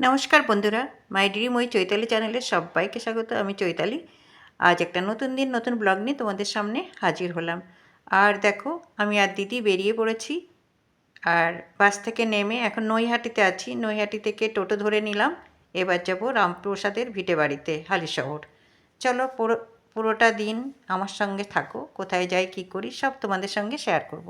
নমস্কার বন্ধুরা my dream ওই চৈতালি চ্যানেলের সবাইকে স্বাগত, আমি চৈতালি। আজ একটা নতুন দিন, নতুন ব্লগ নিয়ে তোমাদের সামনে হাজির হলাম। আর দেখো, আমি আর দিদি বেরিয়ে পড়েছি, আর বাস থেকে নেমে এখন নৈহাটিতে আছি। নৈহাটি থেকে টোটো ধরে নিলাম, এবার যাব রামপ্রসাদের ভিটে বাড়িতে হালিশহর চলো, পুরো, পুরোটা দিন আমার সঙ্গে থাকো, কোথায় যাই, কী করি, সব তোমাদের সঙ্গে শেয়ার করব।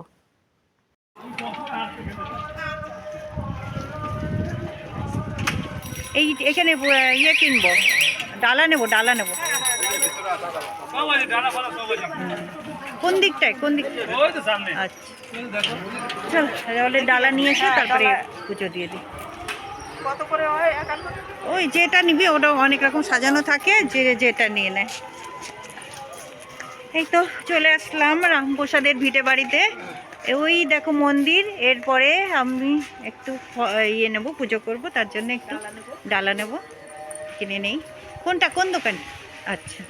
এই এখানে ইয়ে কিনবো। ডালা নেব ডালা নেব। কোন দিকটায়, কোন দিক আচ্ছা তাহলে ডালা নিয়ে এসে, তারপরে পুজো দিয়ে দিই। ওই যেটা নিবি, ওটা অনেক রকম সাজানো থাকে, যে যেটা নিয়ে নেয় এই তো চলে আসলাম রামপ্রসাদের ভিটে বাড়িতে। ওই দেখো মন্দির এরপরে আমি একটু ইয়ে নেব পুজো করব তার জন্য একটু ডালা নেব। কিনে নেই। কোনটা কোন দোকানে? আচ্ছা।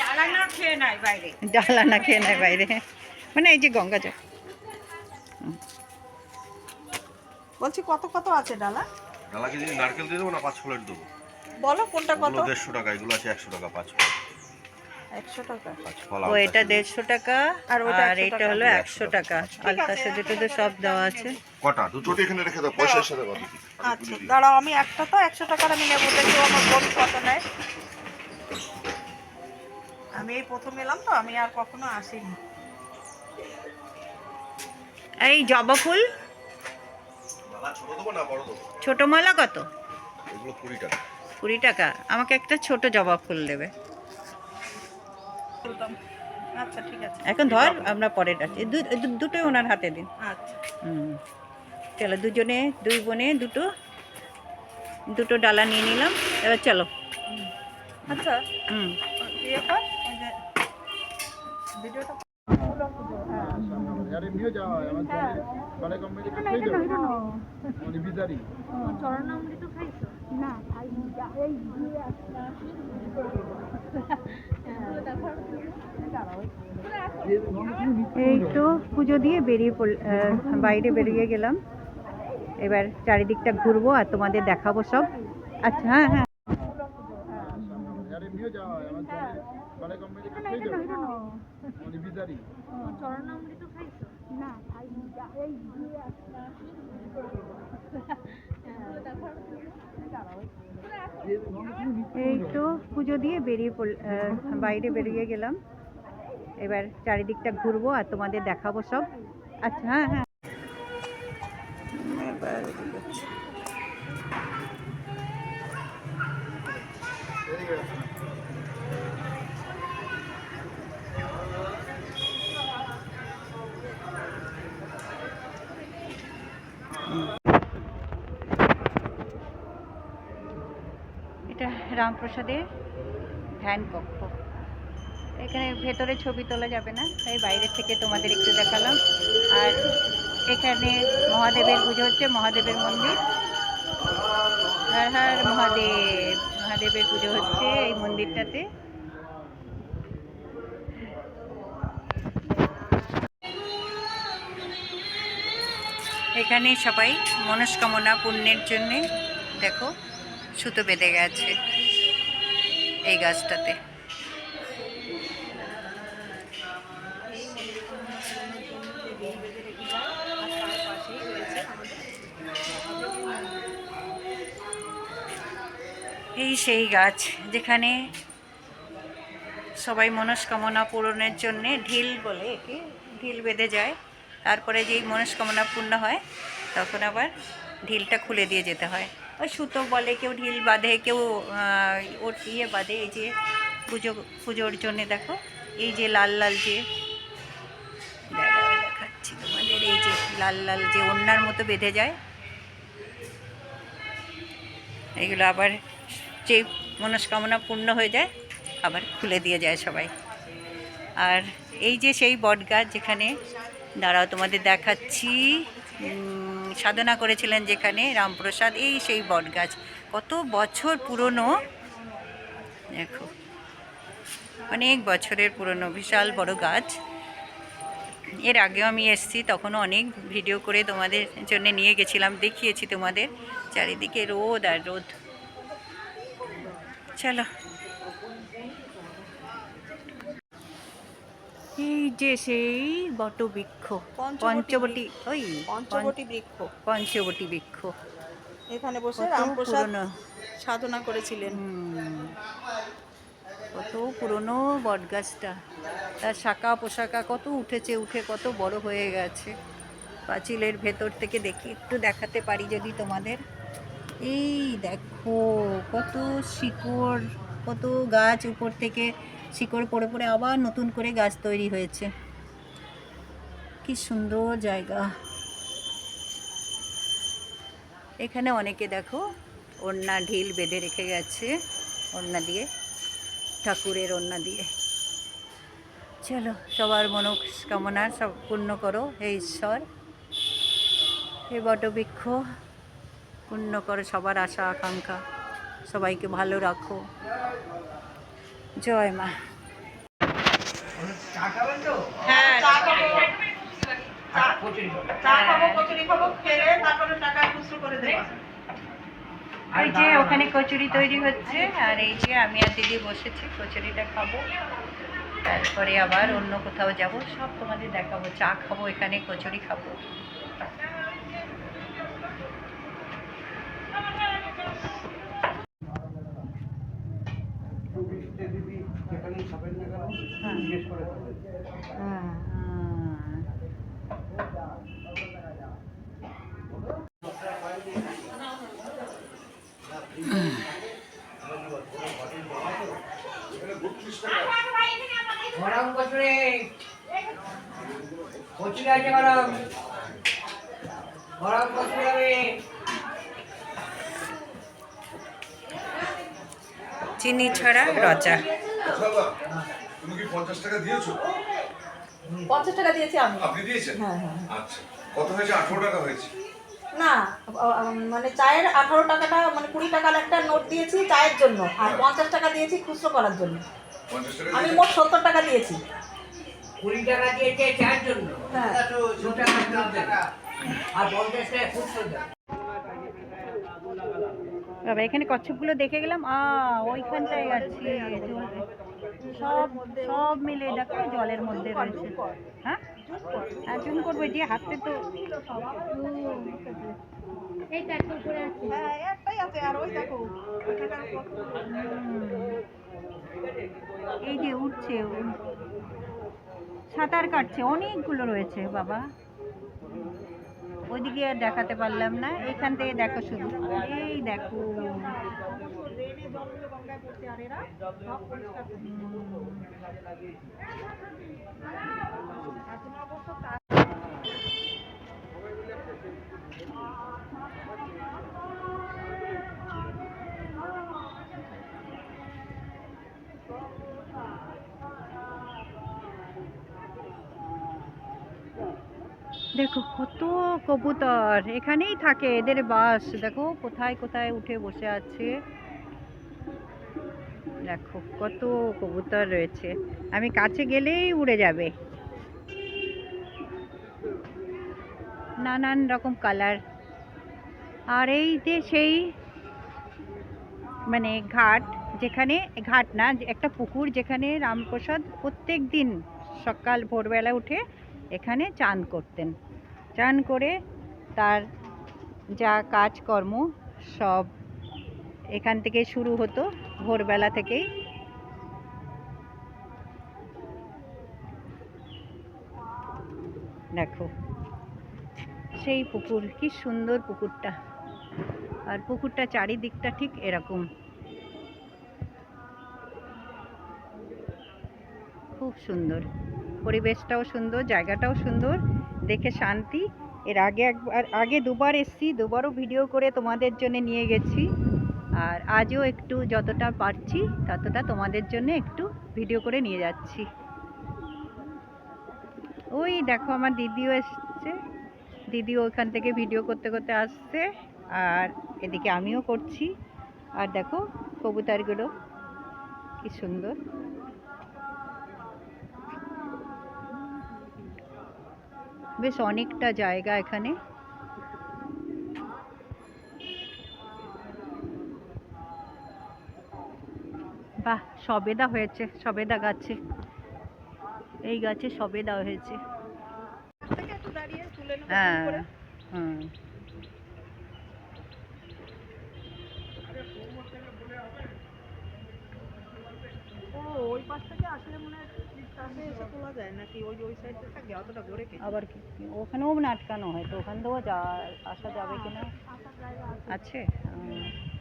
ডালা না খেয়ে নাই বাইরে। ডালা নেয় বাইরে। মানে এই যে গঙ্গা জল। বলছি কত কত আছে ডালা? ডালা কেজি নারকেল দিয়ে দেবো না পাঁচ প্লেট দেবো। বলো কোনটা কত? দেড়শো টাকা এগুলো আছে একশো টাকা পাঁচ প্লেট। ও এটা দেড়শো টাকা আর ওটা আর এটা হলো একশো টাকা। সেজে টেজে সব দেওয়া আছে। কটা? দুটো এখানে রেখে দাও পয়সার সাথে আচ্ছা দাঁড়াও আমি একটা তো একশো টাকার আমি নেব দেখি আমার বোন কত নেয়। আমি এই প্রথম এলাম তো আমি আর কখনো আসিনি। এই জবা ফুল? ডালা ছোট দেবো না বড় দেবো? ছোট মালা কত? কুড়ি টাকা। কুড়ি টাকা। আমাকে একটা ছোট জবা ফুল দেবে। আচ্ছা ঠিক আছে। এখন ধর আমরা পরে ডাকছি দুটোই ওনার হাতে দিন। আচ্ছা। হুম। চলো দুজনে দুই বোনে দুটো দুটো ডালা নিয়ে নিলাম। এবার চলো। আচ্ছা। হুম। ইয়ে ভিডিওটা যাওয়া হয়। আমার কোম্পানি খাই মানে বিজারি এই তো পুজো দিয়ে বেরিয়ে পড়ল বাইরে বেরিয়ে গেলাম। এবার চারিদিকটা ঘুরবো আর তোমাদের দেখাবো সব। আচ্ছা হ্যাঁ হ্যাঁ। আরে এই তো পুজো দিয়ে বেরিয়ে পড়ল বাইরে বেরিয়ে গেলাম। এবার চারিদিকটা ঘুরবো আর তোমাদের দেখাবো সব। আচ্ছা হ্যাঁ হ্যাঁ। এটা রামপ্রসাদের ধ্যান কক্ষ এখানে ভেতরে ছবি তোলা যাবে না, তাই বাইরে থেকে তোমাদের একটু দেখালাম। আর এখানে মহাদেবের পুজো হচ্ছে, মহাদেবের মন্দির। হর হর মহাদেব, মহাদেবের পুজো হচ্ছে এই মন্দিরটাতে। এখানে সবাই মনস্কামনা পুণ্যের জন্যে, দেখো, সুতো বেঁধে গেছে। এই গাছটাতে। এই সেই গাছ যেখানে সবাই মনস্কামনা পূরণের জন্যে ঢিল বলে একে, ঢিল বেঁধে যায়। তারপরে যেই মনস্কামনা পূর্ণ হয়, তখন আবার ঢিলটা খুলে দিয়ে যেতে হয়। ওই সুতো বলে, কেউ ঢিল বাঁধে, কেউ ওর ইয়ে বাঁধে, এই যে পুজো, পুজোর জন্যে দেখো, এই যে লাল লাল যে দেখাচ্ছি তোমাদের, এই যে লাল লাল যে ওড়নার মতো বেঁধে যায়। এগুলো আবার যে মনস্কামনা পূর্ণ হয়ে যায়, আবার খুলে দিয়ে যায় সবাই। আর এই যে সেই বটগাছ যেখানে, দাঁড়াও তোমাদের দেখাচ্ছি সাধনা করেছিলেন যেখানে রামপ্রসাদ, এই সেই বটগাছ। কত বছর পুরনো? দেখো, অনেক বছরের পুরনো, বিশাল বড় গাছ। এর আগেও আমি এসেছি, তখনও অনেক ভিডিও করে তোমাদের জন্য নিয়ে গেছিলাম, দেখিয়েছি তোমাদের। চারিদিকে রোদ আর রোদ। চলো এই যে সেই বটবৃক্ষ পঞ্চবটী ওই পঞ্চবটী বৃক্ষ। পঞ্চবটী বৃক্ষ। এখানে বসে রামপ্রসাদ সাধনা করেছিলেন। কত পুরনো বটগাছটা। তার শাখা পোশাকা কত উঠেছে উঠে কত বড় হয়ে গেছে। পাঁচিলের ভেতর থেকে দেখি একটু দেখাতে পারি যদি তোমাদের? এই দেখো কত শিকড় কত গাছ উপর থেকে শিকড় পড়ে পড়ে আবার নতুন করে গাছ তৈরি হয়েছে। কি সুন্দর জায়গা। এখানে অনেকে দেখো ওড়না ঢিল বেঁধে রেখে গেছে, ওড়না দিয়ে, ঠাকুরের ওড়না দিয়ে। চলো, সবার মনস্কামনা সব পূর্ণ করো, হে ঈশ্বর। হে বটবৃক্ষ, পূর্ণ করো সবার আশা, আকাঙ্ক্ষা। সবাইকে ভালো রাখো। জয় মা। হ্যাঁ। করে দেবো। এই যে ওখানে কচুরি তৈরি হচ্ছে আর এই যে আমি আর দিদি বসেছি কচুরিটা খাব। তারপরে আবার অন্য কোথাও যাব। সব তোমাদের দেখাবো। চা খাব এখানে কচুরি খাব। গরম কচুরি। কচুরি আছে গরম। গরম কচুরি হবে। চিনি ছাড়া রচা। তুমি কি পঞ্চাশ টাকা দিয়েছ? পঞ্চাশ টাকা দিয়েছি আমি। আপনি দিয়েছেন? হ্যাঁ হ্যাঁ। আচ্ছা। কত হয়েছে? আঠারো টাকা হয়েছে। না মানে চায়ের আঠারো টাকাটা মানে কুড়ি টাকার একটা নোট দিয়েছি চায়ের জন্য। আর পঞ্চাশ টাকা দিয়েছি খুচরো করার জন্য। আমি মোট সত্তর টাকা দিয়েছি। কুড়ি টাকা দিয়েছে চার জন্য। হ্যাঁ। আর পঞ্চাশ টাকা খুচরো বাবা এখানে কচ্ছপগুলো দেখে গেলাম। আ ওইখানটায় আছে। সব সব মিলে দেখো জলের মধ্যে রয়েছে। হ্যাঁ? জুম করব যে হাতে তো। হ্যাঁ একটাই আছে আর ওই দেখো ওইখানটার কতগুলো। এই যে উঠছে সাঁতার কাটছে অনেকগুলো রয়েছে বাবা। ওইদিকে আর দেখাতে পারলাম না এখান থেকে দেখো শুধু। এই দেখো। আর এরা সব পরিষ্কার করছে। আর তুমি অবশ্য তা- দেখো কত কবুতর। এখানেই থাকে এদের বাস। দেখো কোথায় কোথায় উঠে বসে আছে। দেখো কত কবুতর রয়েছে। আমি কাছে গেলেই উড়ে যাবে। নানান রকম কালার। আর এই যে সেই মানে ঘাট, যেখানে ঘাট না একটা পুকুর যেখানে রামপ্রসাদ প্রত্যেক দিন সকাল ভোরবেলা উঠে এখানে চান করতেন। চান করে তার যা কাজকর্ম সব এখান থেকে শুরু হতো, ভোরবেলা থেকেই। দেখো, সেই পুকুর, কি সুন্দর পুকুরটা। আর পুকুরটা চারিদিকটা ঠিক এরকম। খুব সুন্দর। পরিবেশটাও সুন্দর, জায়গাটাও সুন্দর, দেখে শান্তি। এর আগে একবার, আগে দুবার এসছি, দুবারও ভিডিও করে তোমাদের জন্য নিয়ে গেছি। আর আজও একটু যতটা পারছি, ততটা তোমাদের জন্য একটু ভিডিও করে নিয়ে যাচ্ছি। ওই দেখো আমার দিদিও এসছে। দিদিও ওখান থেকে ভিডিও করতে করতে আসছে। আর এদিকে আমিও করছি। আর দেখো কবুতরগুলো, কি সুন্দর। বেশ অনেকটা জায়গা এখানে। বাহ সবেদা হয়েছে সবেদা গাছে। এই গাছে সবেদা হয়েছে। হ্যাঁ হুম। ওই পাশ থেকে আসলে মনে হয় এসে তোলা যায় নাকি? ওই ওই সাইডে থাকে অতটা ঘুরে আবার কি? ওখানেও আটকানো হয় তো ওখান থেকেও যা আসা যাবে কিনা? আছে?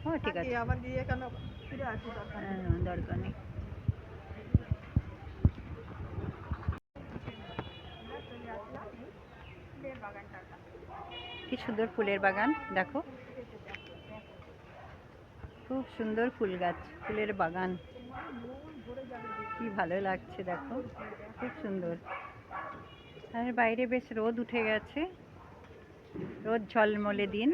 হ্যাঁ ঠিক আছে। আবার গিয়ে কেন ফিরে আসি হ্যাঁ, দরকার নেই। কি সুন্দর ফুলের বাগান দেখো। খুব সুন্দর ফুল গাছ ফুলের বাগান। কি ভালো লাগছে দেখো খুব সুন্দর। আর বাইরে বেশ রোদ উঠে গেছে রোদ ঝলমলে দিন।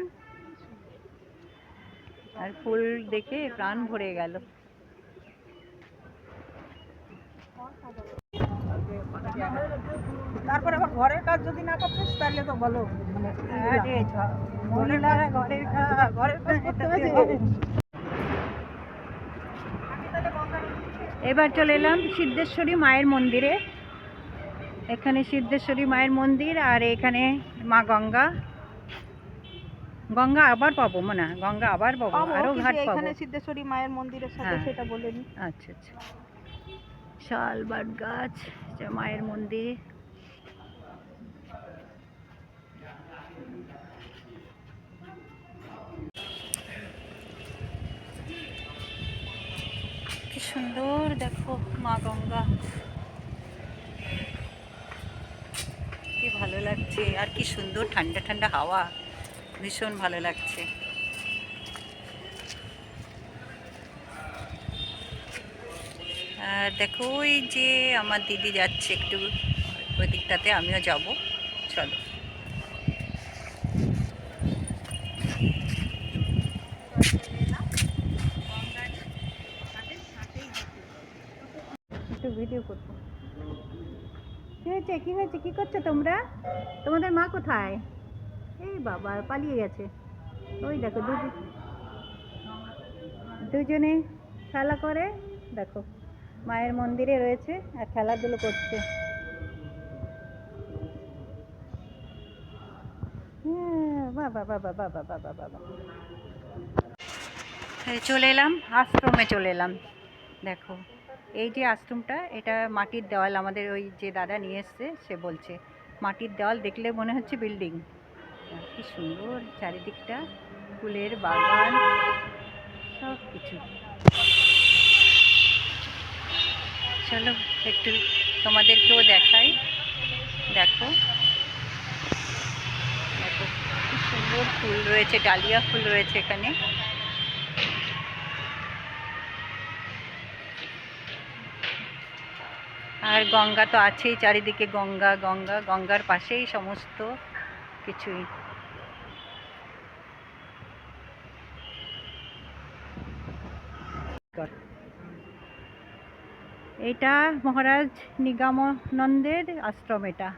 আর ফুল দেখে প্রাণ ভরে গেল। তারপরে আবার ঘরের কাজ যদি না করতিস তাহলে তো বলো। মানে ঘরের কাজ ঘরের কাজ করতে হবে যে। এবার চলে এলাম সিদ্ধেশ্বরী মায়ের মন্দিরে। এখানে সিদ্ধেশ্বরী মায়ের মন্দির আর এখানে মা গঙ্গা। গঙ্গা আবার পাবো মনে হয় গঙ্গা আবার পাবো আরও ঘাট পাবো। এখানে সিদ্ধেশ্বরী মায়ের মন্দিরের সাথে হ্যাঁ। সেটা বলেনি আচ্ছা আচ্ছা। শাল বাট গাছ মায়ের মন্দির। সুন্দর, দেখো মা গঙ্গা। কি ভালো লাগছে, আর কি সুন্দর ঠান্ডা ঠান্ডা হাওয়া। ভীষণ ভালো লাগছে। আর দেখো, ওই যে আমার দিদি যাচ্ছে একটু ওই দিকটাতে, আমিও যাব। চলো। ভিডিও করব। কি হয়েছে? কি হয়েছে? কি করছ তোমরা? তোমাদের মা কোথায়? এই বাবা, পালিয়ে গেছে। ওই দেখো, দুজন দুজনে খেলা করে। দেখো, মায়ের মন্দিরে রয়েছে আর খেলাধুলো করছে। হ্যাঁ, বাবা বাবা বাবা বাবা বাবা চলে এলাম, আশ্রমে চলে এলাম। দেখো এই যে আশ্রমটা, এটা মাটির দেওয়াল আমাদের ওই যে দাদা নিয়ে এসছে, সে বলছে, মাটির দেওয়াল দেখলে মনে হচ্ছে বিল্ডিং। কি সুন্দর চারিদিকটা, ফুলের বাগান সব কিছু চলো, একটু তোমাদেরকেও দেখাই। দেখো। দেখো, কি সুন্দর ফুল রয়েছে, ডালিয়া ফুল রয়েছে এখানে। আর গঙ্গা তো আছেই, চারিদিকে গঙ্গা গঙ্গা, গঙ্গার পাশেই সমস্ত কিছুই। এটা মহারাজ নিগামানন্দের আশ্রম এটা।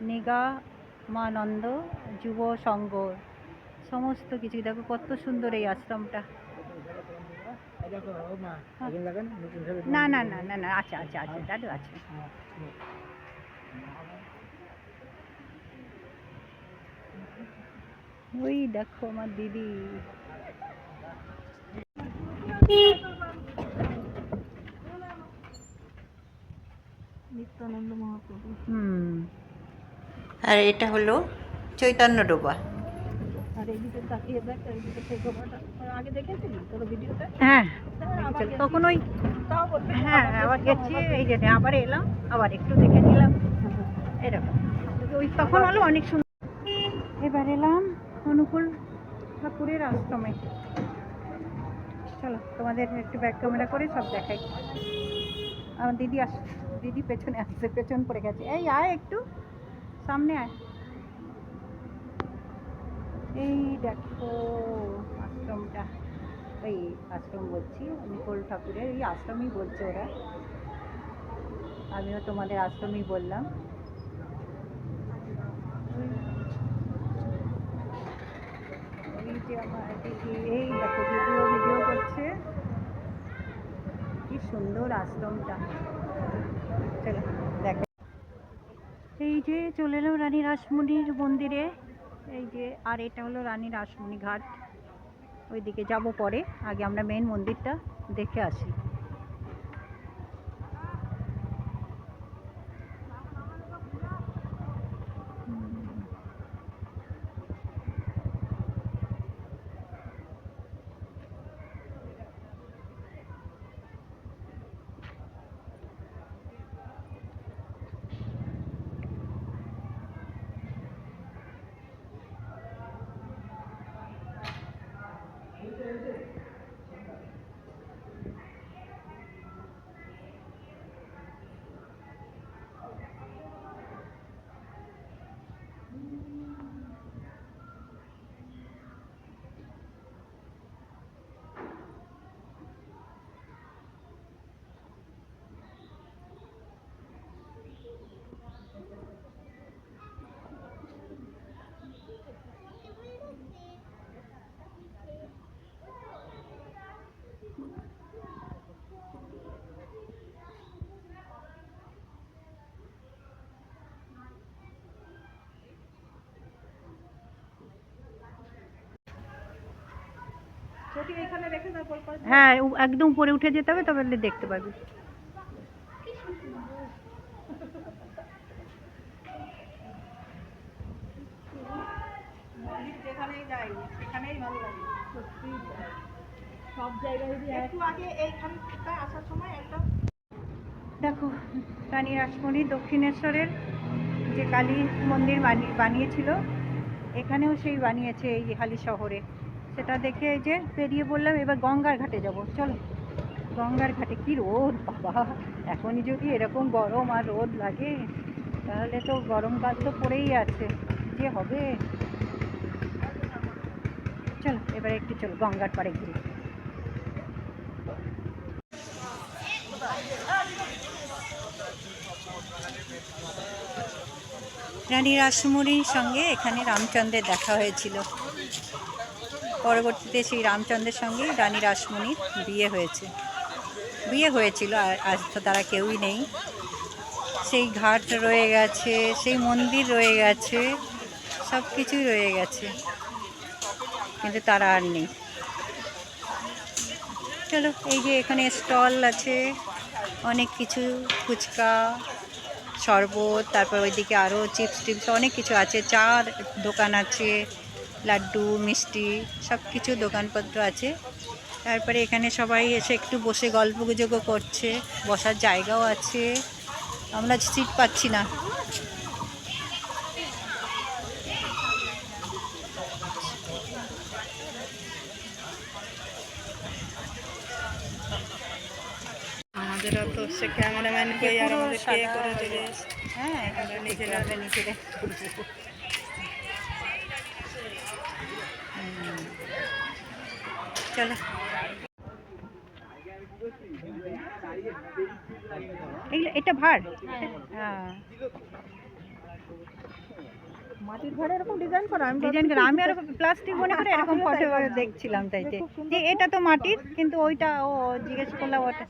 নিগামানন্দ যুব সংঘ সমস্ত কিছু। দেখো কত সুন্দর এই আশ্রমটা। না না না না না আছে আছে আছে দাদু আছে। ওই দেখো আমার দিদি। নিত্যানন্দ মহাপ্রভু। হুম। আর এটা হলো চৈতন্য ডোবা। আগে দেখেছিলি তোর ভিডিওটা হ্যাঁ। তখন ওই বলবি হ্যাঁ আবার গেছি এই যে আবার এলাম আবার একটু দেখে নিলাম। এরকম। ওই তখন হলো অনেক সুন্দর এবার এলাম অনুকূল ঠাকুরের আশ্রমে। চলো তোমাদের একটু ব্যাক ক্যামেরা করে সব দেখাই। আমার দিদি আস দিদি পেছনে আসছে পেছন পড়ে গেছে। এই আয় একটু সামনে আয়। এই দেখো আশ্রমটা, এই আশ্রম বলছি অনুকূল ঠাকুরের এই আশ্রমই বলছে ওরা। আমিও তোমাদের আশ্রমই বললাম। এই যে আমার এই দেখো ভিডিও ভিডিও করছে। কি সুন্দর আশ্রমটা। চলো, দেখো। এই যে চলে এলো রানী রাসমণির মন্দিরে। এই যে, আর এটা হলো রানী রাসমণি ঘাট। ওইদিকে যাব পরে, আগে আমরা মেন মন্দিরটা দেখে আসি। হ্যাঁ একদম উপরে উঠে যেতে হবে তবে দেখতে পারবি যেখানেই যাই সেখানেই ভালো লাগে। সব জায়গায় যদি একটু আগে এইখানটা আসার সময় একটা দেখো রানী রাসমণি দক্ষিণেশ্বরের যে কালী মন্দির বানি- বানিয়েছিল এখানেও সেই বানিয়েছে এই হালি শহরে। সেটা দেখে যে পেরিয়ে বললাম এবার গঙ্গার ঘাটে যাব। চলো, গঙ্গার ঘাটে কি রোদ, বাবা। এখনই যদি এরকম গরম আর রোদ লাগে, তাহলে তো গরমকাল তো পড়েই আছে। যে হবে? চলো, এবার একটু চলো, গঙ্গার পাড়ে ঘুরি রানী রাসমণির সঙ্গে এখানে রামচন্দ্রের দেখা হয়েছিল। পরবর্তীতে সেই রামচন্দ্রের সঙ্গে রানী রাসমণির বিয়ে হয়েছে। বিয়ে হয়েছিল, আর আজ তো তারা কেউই নেই। সেই ঘাট রয়ে গেছে, সেই মন্দির রয়ে গেছে, সব কিছুই রয়ে গেছে। কিন্তু তারা আর নেই। চলো, এই যে এখানে স্টল আছে, অনেক কিছু, ফুচকা, শরবত, তারপর ওইদিকে আরও চিপস টিপস, অনেক কিছু আছে। চা দোকান আছে লাড্ডু মিষ্টি সব কিছু দোকানপত্র আছে। তারপরে এখানে সবাই এসে একটু বসে গল্প গুজবও করছে বসার জায়গাও আছে। আমরা সিট পাচ্ছি না। সে ক্যামেরাম্যান কে আর আমাদের কে করে দেবে হ্যাঁ আমরা নিজেরা নিজেরা চলো। এগুলো এটা ভার। হ্যাঁ। মাটির ঘরে এরকম ডিজাইন করা আমি ডিজাইন করে। আমি আর প্লাস্টিক মনে করে এরকম ফটো দেখছিলাম তাইতে যে। এটা তো মাটির কিন্তু ওইটা ও জিজ্ঞেস করলাম ওটা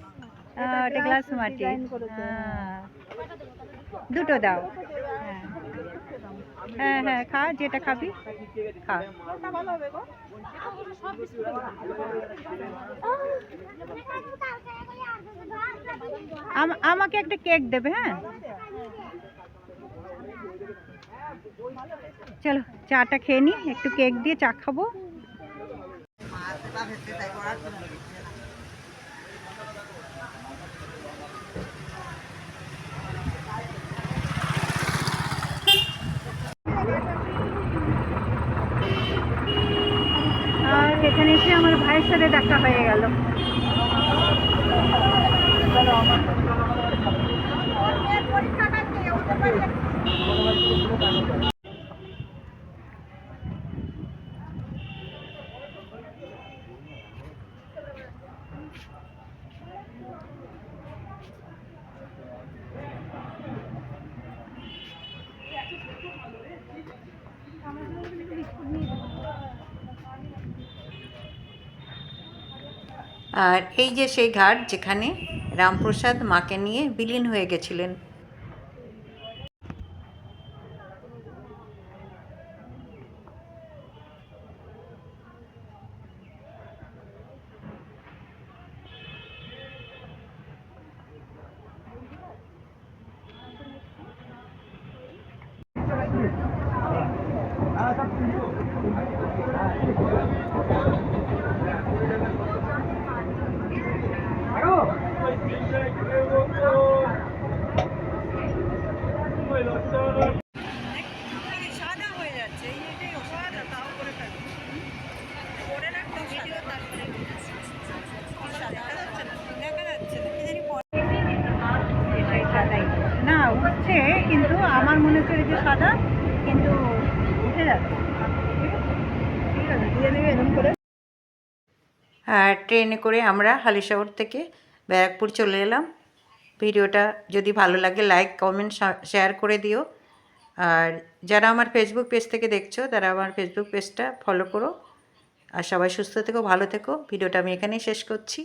গ্লাস মাটি হ্যাঁ। দুটো দাও। হ্যাঁ। হ্যাঁ হ্যাঁ খা, যেটা খাবি, খা। আমাকে একটা কেক দেবে হ্যাঁ? চলো, চাটা খেয়ে নি, একটু কেক দিয়ে চা খাব। আর এখানে এসে আমার ভাইয়ের সাথে দেখা হয়ে গেল আর এই যে সেই ঘাট যেখানে রামপ্রসাদ মাকে নিয়ে বিলীন হয়ে গেছিলেন। না উঠছে কিন্তু আমার মনে হচ্ছে যে সাদা কিন্তু উঠে যাচ্ছে ঠিক আছে দিয়ে দেবে এরকম করে আর ট্রেনে করে আমরা হালিশহর থেকে ব্যারাকপুর চলে এলাম। ভিডিওটা যদি ভালো লাগে লাইক কমেন্ট শেয়ার করে দিও। আর যারা আমার ফেসবুক পেজ থেকে দেখছ, তারা আমার ফেসবুক পেজটা ফলো করো। আর সবাই সুস্থ থেকো, ভালো থেকো। ভিডিওটা আমি এখানেই শেষ করছি।